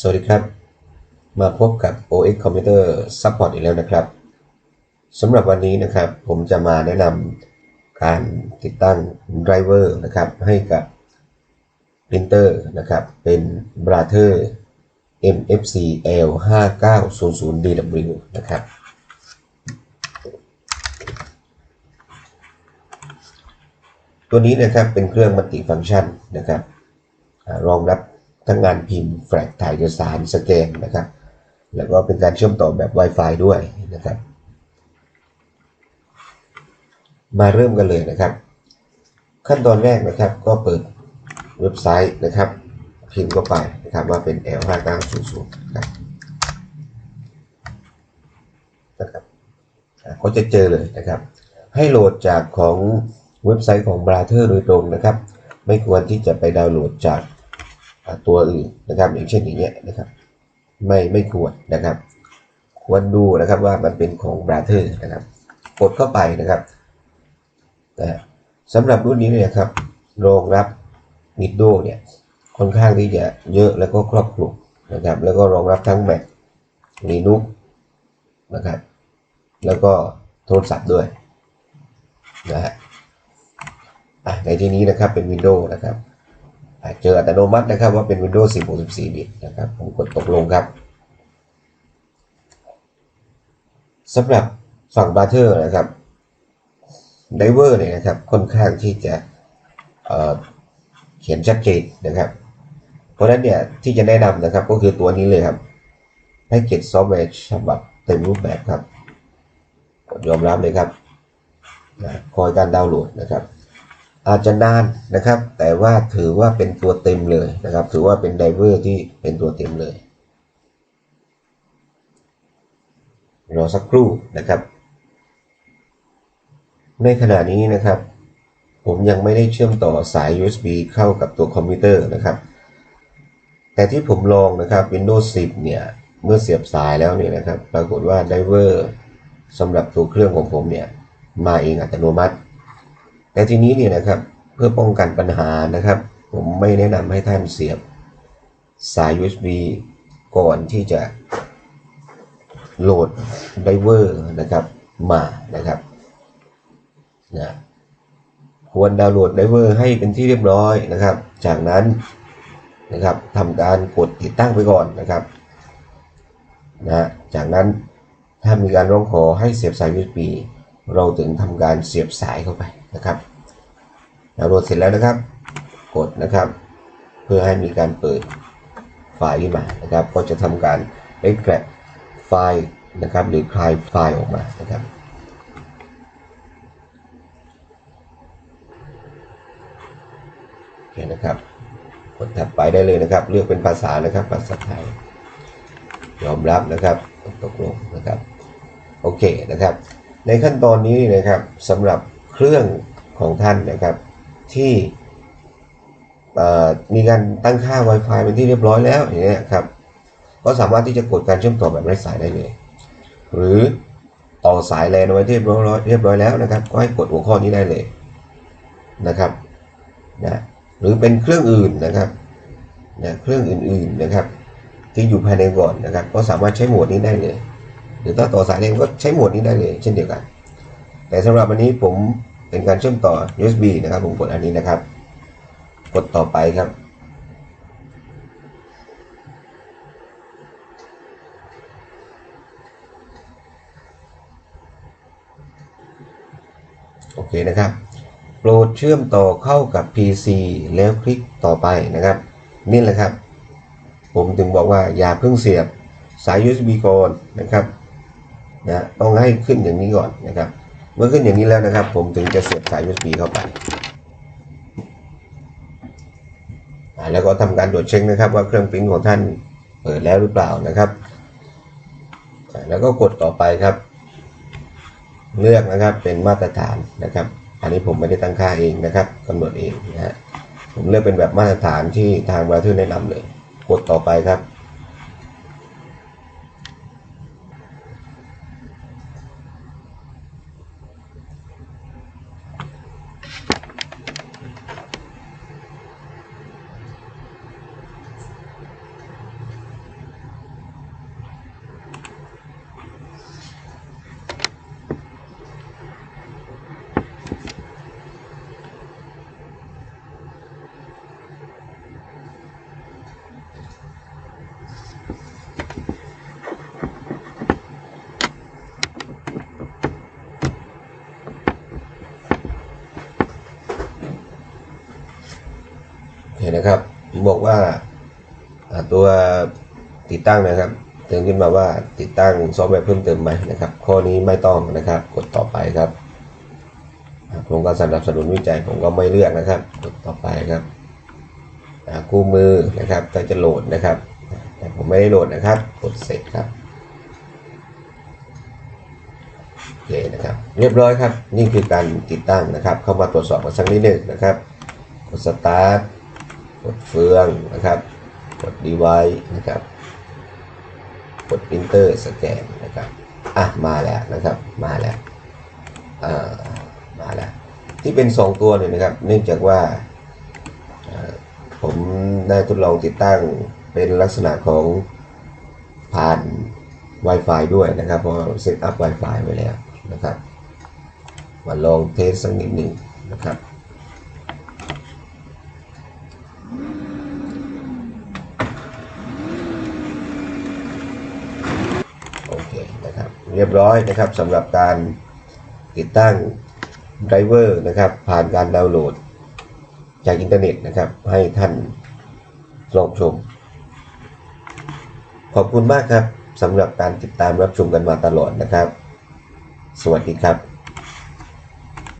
สวัสดีครับ มาพบกับ OX Computer Support อีกแล้วนะครับสำหรับวันนี้นะครับ ผมจะมาแนะนำการติดตั้งไดรเวอร์นะครับ ให้กับปรินเตอร์นะครับ เป็น Brother MFC L5900DW นะครับ ตัวนี้นะครับเป็นเครื่องมัลติฟังก์ชันนะครับรองรับ ทั้งงานพิมพ์แฟลชถ่ายเอกสารสแกนนะครับ แล้วก็เป็นการเชื่อมต่อแบบ Wi-Fi ด้วยนะครับ มาเริ่มกันเลยนะครับ ขั้นตอนแรกนะครับก็เปิดเว็บไซต์นะครับ พิมพ์เข้าไปนะครับว่าเป็น L5900 นะครับนะครับอ่าจะเจอเลยนะครับ ให้โหลดจากของเว็บไซต์ของ Brother โดยตรงนะครับ ไม่ควรที่จะไปดาวน์โหลดจาก ตัวอื่นนะครับ อย่างเช่นอย่างเงี้ยนะครับ ไม่ไม่ควรนะครับ ควรดูนะครับว่ามันเป็นของ Brother นะครับ กดเข้าไปนะครับนะสำหรับรุ่นนี้เนี่ยครับรองรับ Windows เนี่ยค่อนข้างที่จะเยอะแล้วก็ครอบคลุมนะครับ แล้วก็รองรับทั้ง Mac Linux นะครับ แล้วก็โทรศัพท์ด้วยนะฮะในที่นี้นะครับเป็น Windows นะครับ เจออัตโนมัตินะครับว่าเป็น Windows 10 64 บิตนะครับ ผมกดตกลงครับสำหรับฝั่งบาร์เทอร์นะครับไดเวอร์เนี่ยนะครับค่อนข้างที่จะเเขียนชัดเจนนะครับ เพราะนั้นเนี่ยที่จะแนะนำนะครับก็คือตัวนี้เลยครับแพ็กเกจซอฟต์แวร์ฉบับเต็มรูปแบบครับ กดยอมรับเลยครับนะคอยการดาวน์โหลดนะครับ อาจจะนานนะครับ แต่ว่าถือว่าเป็นตัวเต็มเลยนะครับ ถือว่าเป็นไดเวอร์ที่เป็นตัวเต็มเลย รอสักครู่นะครับ ในขณะนี้นะครับ ผมยังไม่ได้เชื่อมต่อสาย USB เข้ากับตัวคอมพิวเตอร์นะครับ แต่ที่ผมลองนะครับ Windows 10 เนี่ย เมื่อเสียบสายแล้วเนี่ยนะครับ ปรากฏว่าไดเวอร์สำหรับตัวเครื่องของผมเนี่ย มาเองอัตโนมัติ แต่ทีนี้เนี่ยนะครับเพื่อป้องกันปัญหานะครับ ผมไม่แนะนำให้ท่านเสียบสาย USB ก่อนที่จะโหลดไดเวอร์นะครับมานะครับนะควรดาวน์โหลดไดเวอร์ให้เป็นที่เรียบร้อยนะครับ จากนั้นนะครับทำการกดติดตั้งไปก่อนนะครับนะจากนั้นถ้ามีการร้องขอให้เสียบสาย USB เราถึงทำการเสียบสายเข้าไปนะครับดาวน์โหลดเสร็จแล้วนะครับ กดนะครับ เพื่อให้มีการเปิดไฟล์ขึ้นมานะครับ ก็จะทำการ extract ไฟล์นะครับหรือคลายไฟล์ออกมานะครับโอเคนะครับกดถัดไปได้เลยนะครับ เลือกเป็นภาษานะครับภาษาไทยยอมรับนะครับตกลงนะครับ โอเคนะครับ ในขั้นตอนนี้นะครับสำหรับเครื่องของท่านนะครับที่มีการตั้งค่า Wi-Fi เป็นที่เรียบร้อยแล้วอย่างเงี้ยครับก็สามารถที่จะกดการเชื่อมต่อแบบไร้สายได้เลย หรือต่อสายแลนไว้ที่เรียบร้อยเรียบร้อยแล้วนะครับ ก็ให้กดหัวข้อนี้ได้เลยนะครับนะหรือเป็นเครื่องอื่นนะครับนะเครื่องอื่นๆนะครับ ที่อยู่ภายในก่อนนะครับ ก็สามารถใช้โหมดนี้ได้เลย หรือถ้าต่อสายเองก็ใช้โหมดนี้ได้เลยเช่นเดียวกัน แต่สำหรับวันนี้ผมเป็นการเชื่อมต่อ USB นะครับ ผมกดอันนี้นะครับ กดต่อไปครับ โอเคนะครับ โปรดเชื่อมต่อเข้ากับ PC แล้วคลิกต่อไปนะครับ นี่แหละครับ ผมถึงบอกว่าอย่าเพิ่งเสียบสาย USB ก่อนนะครับ นะต้องให้ขึ้นอย่างนี้ก่อนนะครับ เมื่อขึ้นอย่างนี้แล้วนะครับ ผมถึงจะเสียบสาย USB เข้าไปแล้วก็ทำการตรวจเช็คนะครับ ว่าเครื่องปริ้นของท่านเปิดแล้วหรือเปล่านะครับ แล้วก็กดต่อไปครับ เลือกนะครับเป็นมาตรฐานนะครับ อันนี้ผมไม่ได้ตั้งค่าเองนะครับกำหนดเองนะฮะผมเลือกเป็นแบบมาตรฐานที่ทางบราเทอร์แนะนำเลย กดต่อไปครับ นะครับ บอกว่าตัวติดตั้งนะครับเตือนขึ้นมาว่าติดตั้งซอฟต์แวร์เพิ่มเติมไหมนะครับ ข้อนี้ไม่ต้องนะครับ กดต่อไปครับโครงการสนับสนุนวิจัยผมก็ไม่เลือกนะครับ กดต่อไปครับคู่มือนะครับถ้าจะโหลดนะครับแต่ผมไม่ได้โหลดนะครับ กดเสร็จครับโอเคนะครับเรียบร้อยครับ นี่คือการติดตั้งนะครับ เข้ามาตรวจสอบกันสักนิดหนึ่งนะครับ กดสตาร์ท กดเฟืองนะครับ กดดีไวนะครับ กดพิมพ์เตอร์สแกนนะครับ อะ มาแล้วนะครับ มาแล้วอ่ามาแล้ว ที่เป็น 2 ตัวเนี่ยนะครับ เนื่องจากว่าอ่าผมได้ทดลองติดตั้งเป็นลักษณะของผ่าน Wi-Fi ด้วยนะครับ เพราะเซตอัพ Wi-Fi ไว้แล้วนะครับ มาลองเทสสักนิดหนึ่งนะครับ โอเคนะครับ เรียบร้อยนะครับสำหรับการติดตั้งไดรเวอร์นะครับ ผ่านการดาวน์โหลด จากอินเทอร์เน็ตนะครับ ให้ท่านลองชม ขอบคุณมากครับสำหรับการติดตามรับชมกันมาตลอดนะครับ สวัสดีครับ